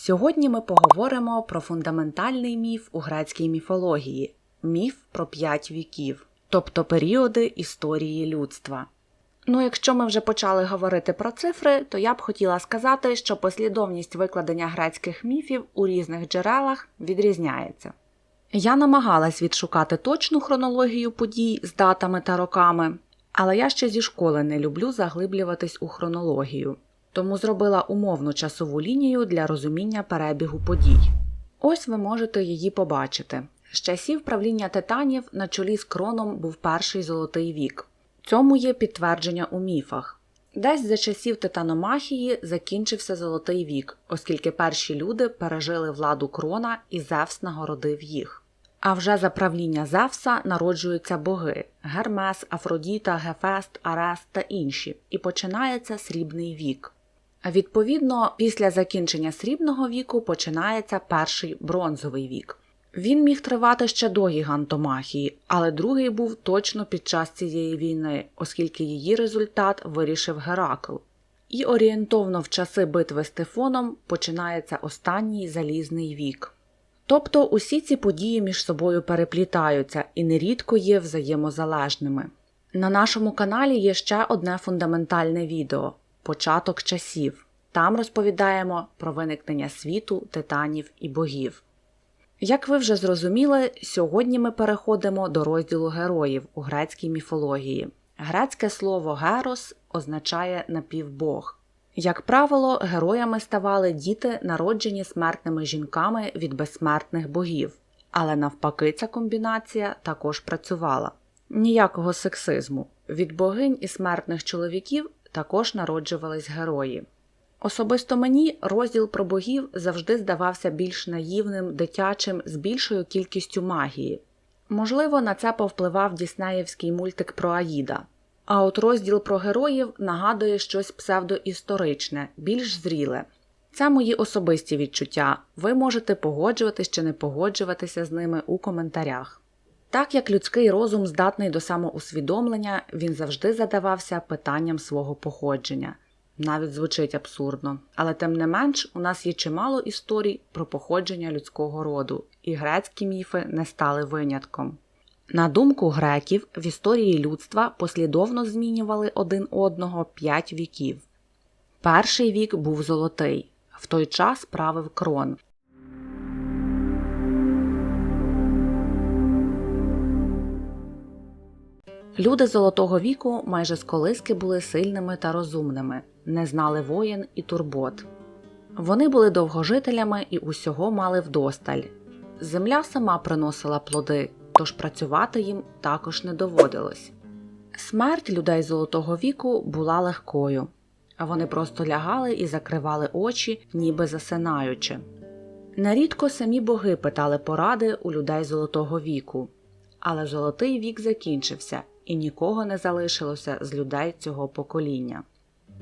Сьогодні ми поговоримо про фундаментальний міф у грецькій міфології міф про п'ять віків, тобто періоди історії людства. Ну, якщо ми вже почали говорити про цифри, то я б хотіла сказати, що послідовність викладення грецьких міфів у різних джерелах відрізняється. Я намагалась відшукати точну хронологію подій з датами та роками, але я ще зі школи не люблю заглиблюватись у хронологію, тому зробила умовну часову лінію для розуміння перебігу подій. Ось ви можете її побачити. З часів правління титанів на чолі з кроном був перший золотий вік. Цьому є підтвердження у міфах. Десь за часів титаномахії закінчився золотий вік, оскільки перші люди пережили владу крона і Зевс нагородив їх. А вже за правління Зевса народжуються боги Гермес, Афродіта, Гефест, Арест та інші, і починається срібний вік. Відповідно, після закінчення срібного віку починається перший бронзовий вік. Він міг тривати ще до гігантомахії, але другий був точно під час цієї війни, оскільки її результат вирішив Геракл. І орієнтовно в часи битви з Тифоном починається останній залізний вік. Тобто усі ці події між собою переплітаються і нерідко є взаємозалежними. На нашому каналі є ще одне фундаментальне відео Початок часів. Там розповідаємо про виникнення світу, титанів і богів. Як ви вже зрозуміли, сьогодні ми переходимо до розділу героїв у грецькій міфології. Грецьке слово герос означає напівбог. Як правило, героями ставали діти, народжені смертними жінками від безсмертних богів, але навпаки, ця комбінація також працювала. Ніякого сексизму. Від богинь і смертних чоловіків також народжувались герої. Особисто мені розділ про богів завжди здавався більш наївним, дитячим, з більшою кількістю магії. Можливо, на це повпливав діснеївський мультик про Аїда. А от розділ про героїв нагадує щось псевдоісторичне, більш зріле. Це мої особисті відчуття. Ви можете погоджуватись чи не погоджуватися з ними у коментарях. Так як людський розум здатний до самоусвідомлення, він завжди задавався питанням свого походження. Навіть звучить абсурдно, але тим не менш у нас є чимало історій про походження людського роду, і грецькі міфи не стали винятком. На думку греків, в історії людства послідовно змінювали один одного п'ять віків. Перший вік був золотий, в той час правив крон. Люди Золотого віку майже з колиски були сильними та розумними, не знали воєн і турбот. Вони були довгожителями і усього мали вдосталь. Земля сама приносила плоди, тож працювати їм також не доводилось. Смерть людей Золотого віку була легкою, вони просто лягали і закривали очі, ніби засинаючи. Нерідко самі боги питали поради у людей Золотого віку, але Золотий вік закінчився і нікого не залишилося з людей цього покоління.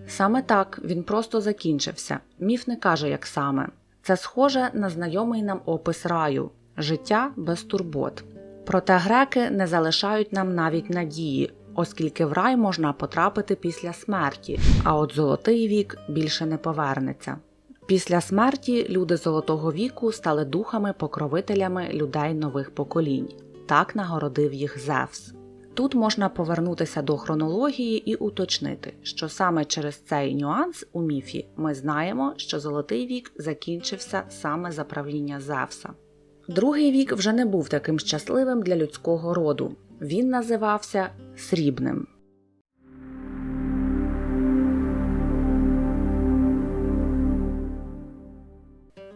Саме так він просто закінчився. Міф не каже, як саме. Це схоже на знайомий нам опис раю життя без турбот. Проте греки не залишають нам навіть надії, оскільки в рай можна потрапити після смерті, а от золотий вік більше не повернеться. Після смерті люди Золотого віку стали духами-покровителями людей нових поколінь. Так нагородив їх Зевс. Тут можна повернутися до хронології і уточнити, що саме через цей нюанс у міфі ми знаємо, що Золотий вік закінчився саме за правління Зевса. Другий вік вже не був таким щасливим для людського роду. Він називався Срібним.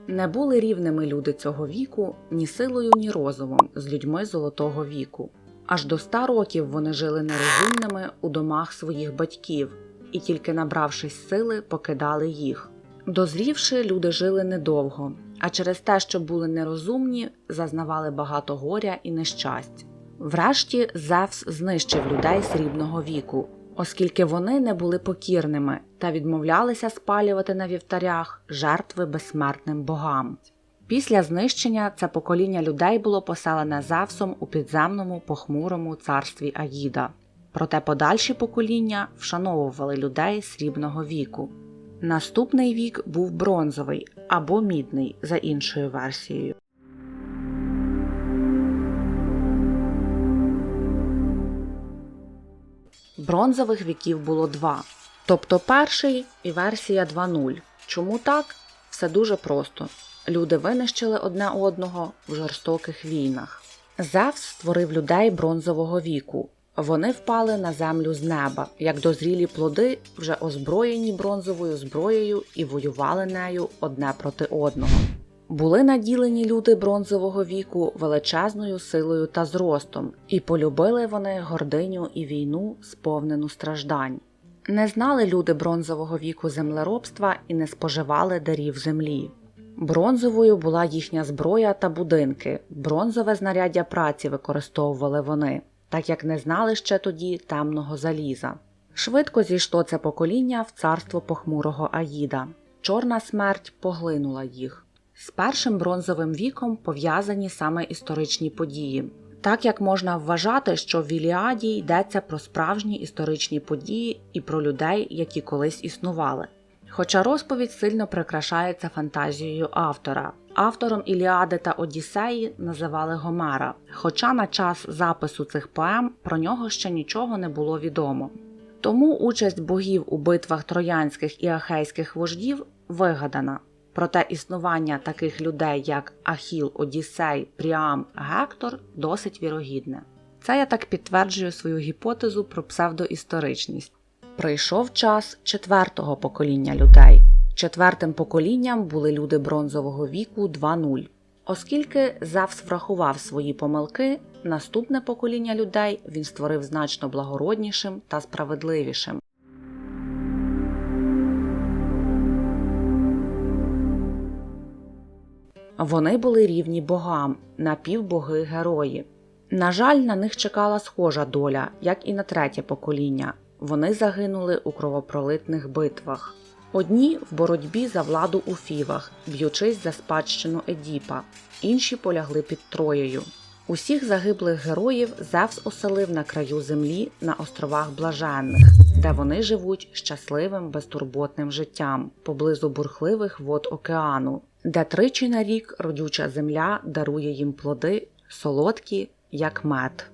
Не були рівними люди цього віку ні силою, ні розумом з людьми Золотого віку. Аж до ста років вони жили нерозумними у домах своїх батьків і, тільки набравшись сили, покидали їх. Дозрівши, люди жили недовго, а через те, що були нерозумні, зазнавали багато горя і нещасть. Врешті Зевс знищив людей срібного віку, оскільки вони не були покірними та відмовлялися спалювати на вівтарях жертви безсмертним богам. Після знищення це покоління людей було поселене Зевсом у підземному похмурому царстві Аїда. Проте подальші покоління вшановували людей срібного віку. Наступний вік був бронзовий або мідний за іншою версією. Бронзових віків було два. Тобто перший і версія 2.0. Чому так? Все дуже просто. Люди винищили одне одного в жорстоких війнах. Зевс створив людей бронзового віку. Вони впали на землю з неба, як дозрілі плоди, вже озброєні бронзовою зброєю і воювали нею одне проти одного. Були наділені люди бронзового віку величезною силою та зростом, і полюбили вони гординю і війну, сповнену страждань. Не знали люди бронзового віку землеробства і не споживали дарів землі. Бронзовою була їхня зброя та будинки, бронзове знаряддя праці використовували вони, так як не знали ще тоді темного заліза. Швидко зійшло це покоління в царство похмурого Аїда. Чорна смерть поглинула їх. З першим бронзовим віком пов'язані саме історичні події. Так як можна вважати, що в Віліаді йдеться про справжні історичні події і про людей, які колись існували. Хоча розповідь сильно прикрашається фантазією автора. Автором Іліади та Одіссеї називали Гомера, хоча на час запису цих поем про нього ще нічого не було відомо. Тому участь богів у битвах троянських і ахейських вождів вигадана. Проте існування таких людей, як Ахіл, Одіссей, Пріам, Гектор, досить вірогідне. Це я так підтверджую свою гіпотезу про псевдоісторичність. Прийшов час четвертого покоління людей. Четвертим поколінням були люди бронзового віку 2.0. Оскільки Зевс врахував свої помилки, наступне покоління людей він створив значно благороднішим та справедливішим. Вони були рівні богам, напівбоги герої. На жаль, на них чекала схожа доля, як і на третє покоління. Вони загинули у кровопролитних битвах. Одні в боротьбі за владу у фівах, б'ючись за спадщину Едіпа, інші полягли під Троєю. Усіх загиблих героїв Зевс оселив на краю землі на островах Блаженних, де вони живуть щасливим безтурботним життям поблизу бурхливих вод океану, де тричі на рік родюча земля дарує їм плоди, солодкі, як мед.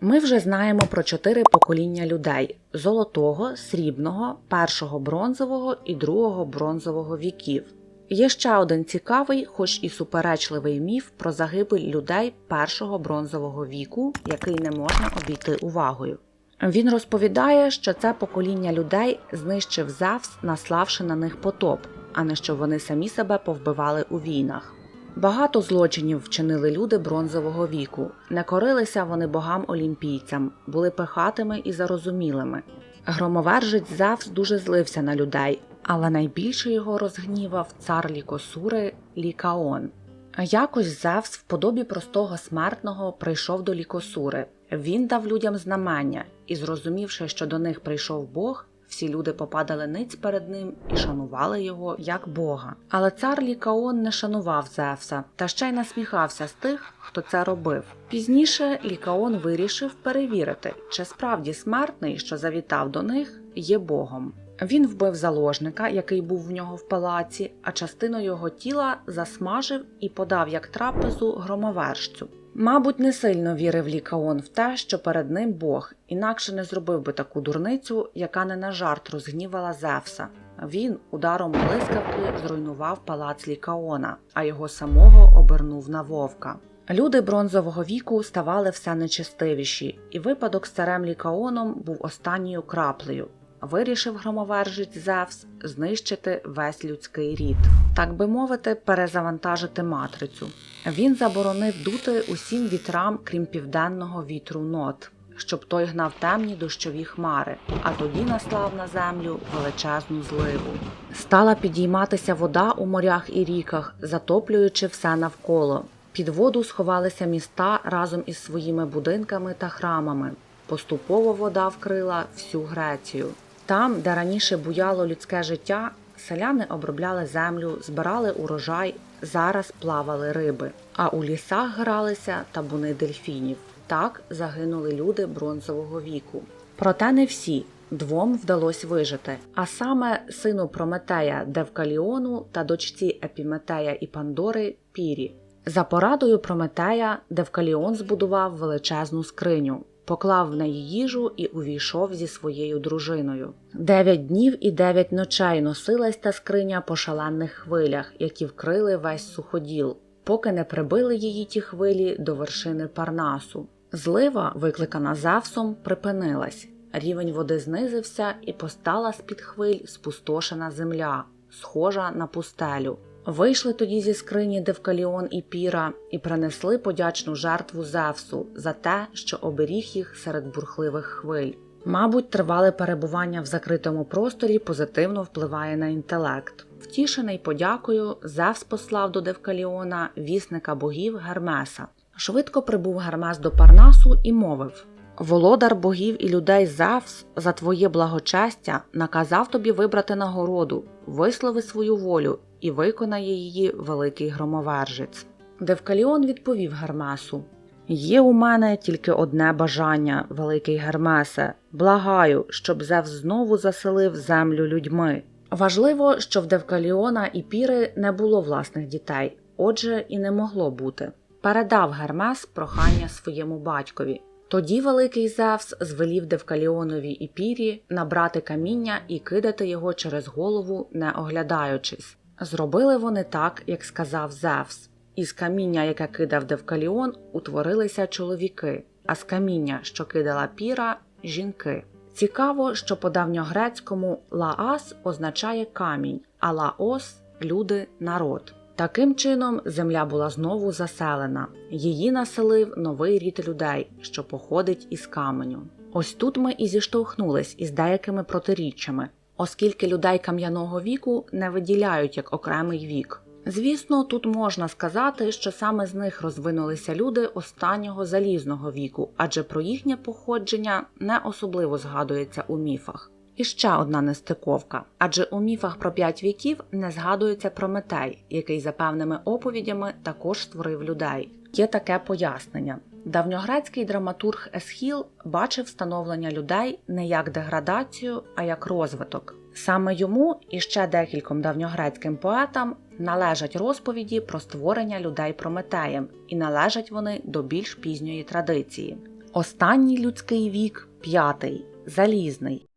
Ми вже знаємо про чотири покоління людей: золотого, срібного, першого бронзового і другого бронзового віків. Є ще один цікавий, хоч і суперечливий міф про загибель людей першого бронзового віку, який не можна обійти увагою. Він розповідає, що це покоління людей знищив Зевс, наславши на них потоп, а не що вони самі себе повбивали у війнах. Багато злочинів вчинили люди бронзового віку. Не корилися вони богам-олімпійцям, були пихатими і зарозумілими. Громовержець Зевс дуже злився на людей, але найбільше його розгнівав цар Лікосури Лікаон. Якось Зевс в подобі простого смертного прийшов до Лікосури. Він дав людям знамення і, зрозумівши, що до них прийшов Бог, всі люди попадали ниць перед ним і шанували його як Бога. Але цар Лікаон не шанував Зевса та ще й насміхався з тих, хто це робив. Пізніше Лікаон вирішив перевірити, чи справді смертний, що завітав до них, є Богом. Він вбив заложника, який був в нього в палаці, а частину його тіла засмажив і подав як трапезу громовержцю. Мабуть, не сильно вірив Лікаон в те, що перед ним Бог, інакше не зробив би таку дурницю, яка не на жарт розгнівала Зевса. Він ударом блискавки зруйнував палац Лікаона, а його самого обернув на вовка. Люди бронзового віку ставали все нечестивіші, і випадок з царем Лікаоном був останньою краплею. Вирішив громовержець Зевс знищити весь людський рід, так би мовити, перезавантажити матрицю. Він заборонив дути усім вітрам, крім південного вітру нот, щоб той гнав темні дощові хмари, а тоді наслав на землю величезну зливу. Стала підійматися вода у морях і ріках, затоплюючи все навколо. Під воду сховалися міста разом із своїми будинками та храмами. Поступово вода вкрила всю Грецію. Там, де раніше буяло людське життя, селяни обробляли землю, збирали урожай, зараз плавали риби, а у лісах гралися табуни дельфінів. Так загинули люди бронзового віку. Проте не всі. Двом вдалося вижити, а саме сину Прометея Девкаліону та дочці Епіметея і Пандори Пірі. За порадою Прометея Девкаліон збудував величезну скриню, поклав в неї їжу і увійшов зі своєю дружиною. Дев'ять днів і дев'ять ночей носилась та скриня по шалених хвилях, які вкрили весь суходіл, поки не прибили її ті хвилі до вершини Парнасу. Злива, викликана Зевсом, припинилась. Рівень води знизився і постала з-під хвиль спустошена земля, схожа на пустелю. Вийшли тоді зі скрині Девкаліон і Піра і принесли подячну жертву Зевсу за те, що оберіг їх серед бурхливих хвиль. Мабуть, тривале перебування в закритому просторі позитивно впливає на інтелект. Втішений подякою, Зевс послав до Девкаліона вісника богів Гермеса. Швидко прибув Гермес до Парнасу і мовив: Володар богів і людей Зевс за твоє благочестя наказав тобі вибрати нагороду, вислови свою волю і виконає її великий громовержець. Девкаліон відповів Гермесу: Є у мене тільки одне бажання, великий Гермесе. Благаю, щоб Зевс знову заселив землю людьми. Важливо, що в Девкаліона і Піри не було власних дітей, отже, і не могло бути. Передав Гермес прохання своєму батькові. Тоді великий Зевс звелів Девкаліонові і Пірі набрати каміння і кидати його через голову, не оглядаючись. Зробили вони так, як сказав Зевс. Із каміння, яке кидав Девкаліон, утворилися чоловіки, а з каміння, що кидала піра жінки. Цікаво, що по давньогрецькому лаас означає камінь, а лаос люди народ. Таким чином, земля була знову заселена. Її населив новий рід людей, що походить із каменю. Ось тут ми і зіштовхнулись із деякими протиріччями, оскільки людей кам'яного віку не виділяють як окремий вік. Звісно, тут можна сказати, що саме з них розвинулися люди останнього залізного віку, адже про їхнє походження не особливо згадується у міфах. І ще одна нестиковка, адже у міфах про п'ять віків не згадується Прометей, який за певними оповідями також створив людей. Є таке пояснення. Давньогрецький драматург Есхіл бачив встановлення людей не як деградацію, а як розвиток. Саме йому і ще декільком давньогрецьким поетам належать розповіді про створення людей Прометеєм, і належать вони до більш пізньої традиції. Останній людський вік п'ятий залізний.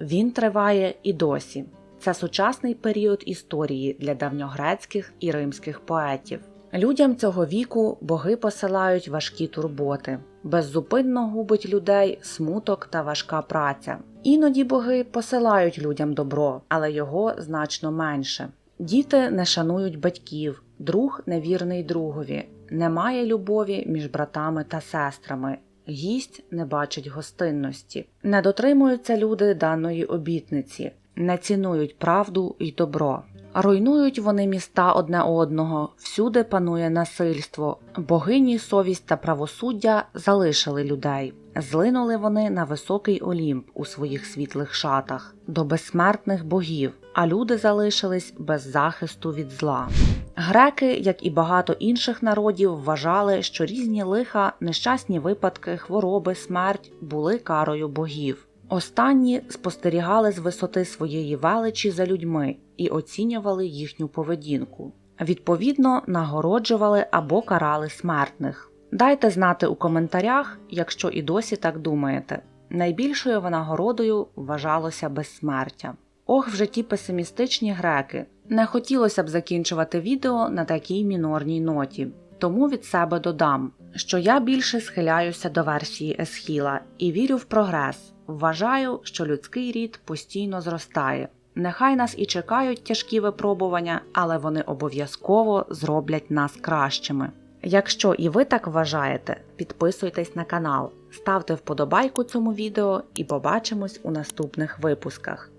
Він триває і досі. Це сучасний період історії для давньогрецьких і римських поетів. Людям цього віку боги посилають важкі турботи, беззупинно губить людей смуток та важка праця. Іноді боги посилають людям добро, але його значно менше. Діти не шанують батьків, друг невірний другові, немає любові між братами та сестрами. Гість не бачить гостинності, не дотримуються люди даної обітниці, не цінують правду й добро. Руйнують вони міста одне одного, всюди панує насильство, богині совість та правосуддя залишили людей. Злинули вони на високий олімп у своїх світлих шатах до безсмертних богів, а люди залишились без захисту від зла. Греки, як і багато інших народів, вважали, що різні лиха, нещасні випадки, хвороби, смерть були карою богів. Останні спостерігали з висоти своєї величі за людьми і оцінювали їхню поведінку. Відповідно, нагороджували або карали смертних. Дайте знати у коментарях, якщо і досі так думаєте. Найбільшою винагородою вважалося безсмертя. Ох, в житті песимістичні греки. Не хотілося б закінчувати відео на такій мінорній ноті, тому від себе додам, що я більше схиляюся до версії Есхіла і вірю в прогрес. Вважаю, що людський рід постійно зростає. Нехай нас і чекають тяжкі випробування, але вони обов'язково зроблять нас кращими. Якщо і ви так вважаєте, підписуйтесь на канал, ставте вподобайку цьому відео і побачимось у наступних випусках.